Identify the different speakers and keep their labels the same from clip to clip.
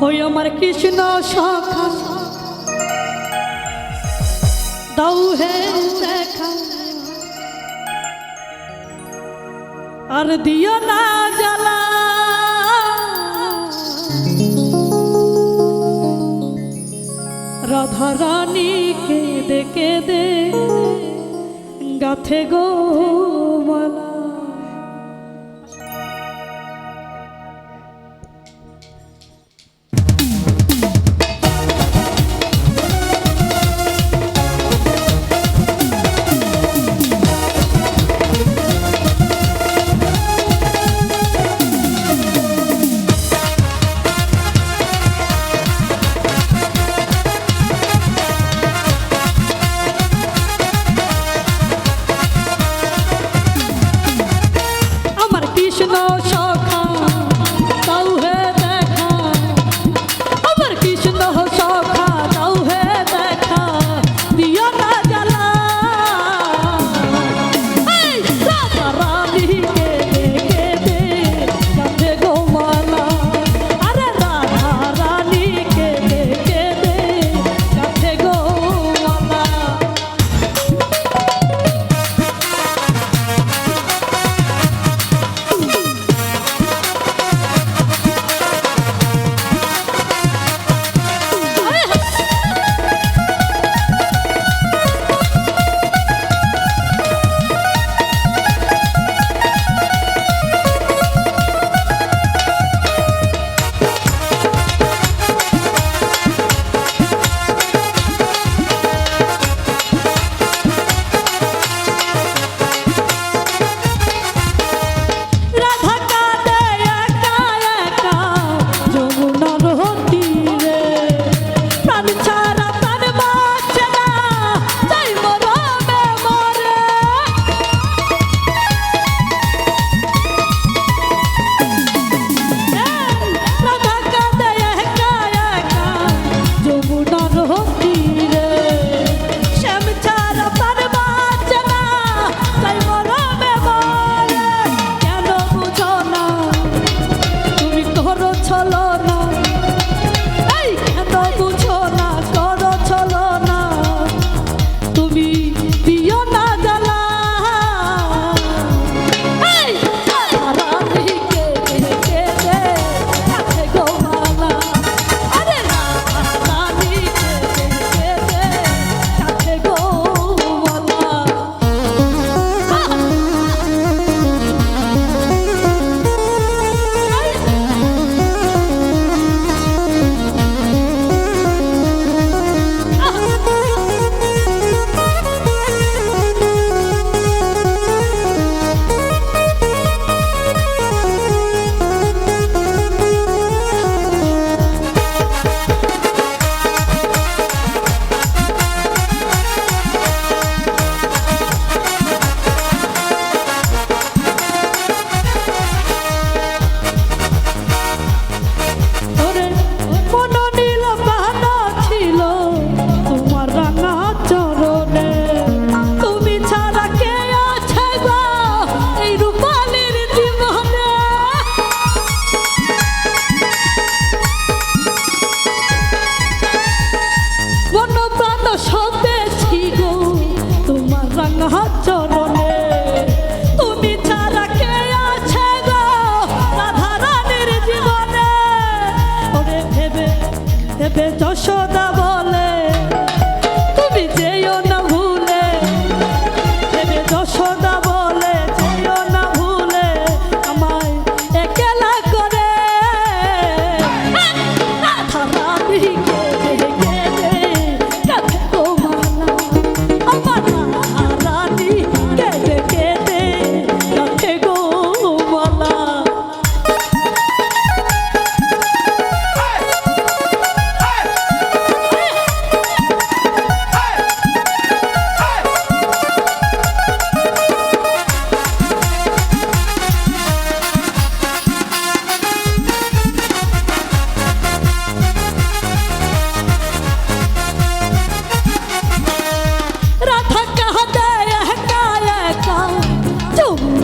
Speaker 1: ওই আমার কৃষ্ণ সখা। দাও হে দেখা। আর দিও না জ্বালা। রাধা রানী কেঁদে কেঁদে গাথে গো মালা।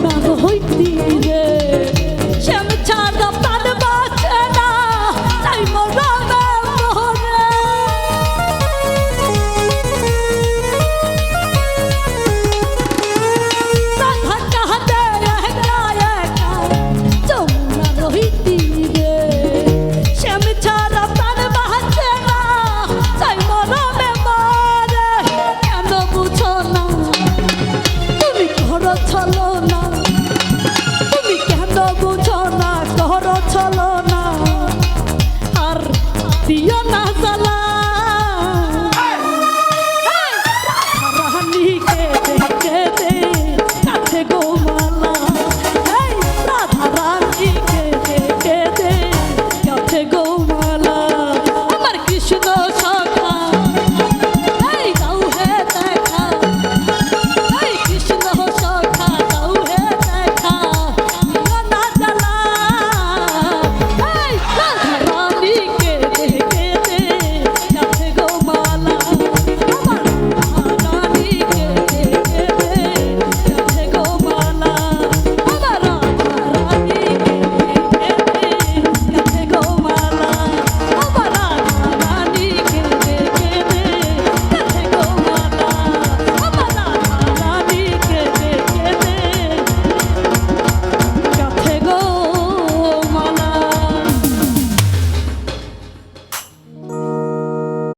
Speaker 1: maar gehoord die সালা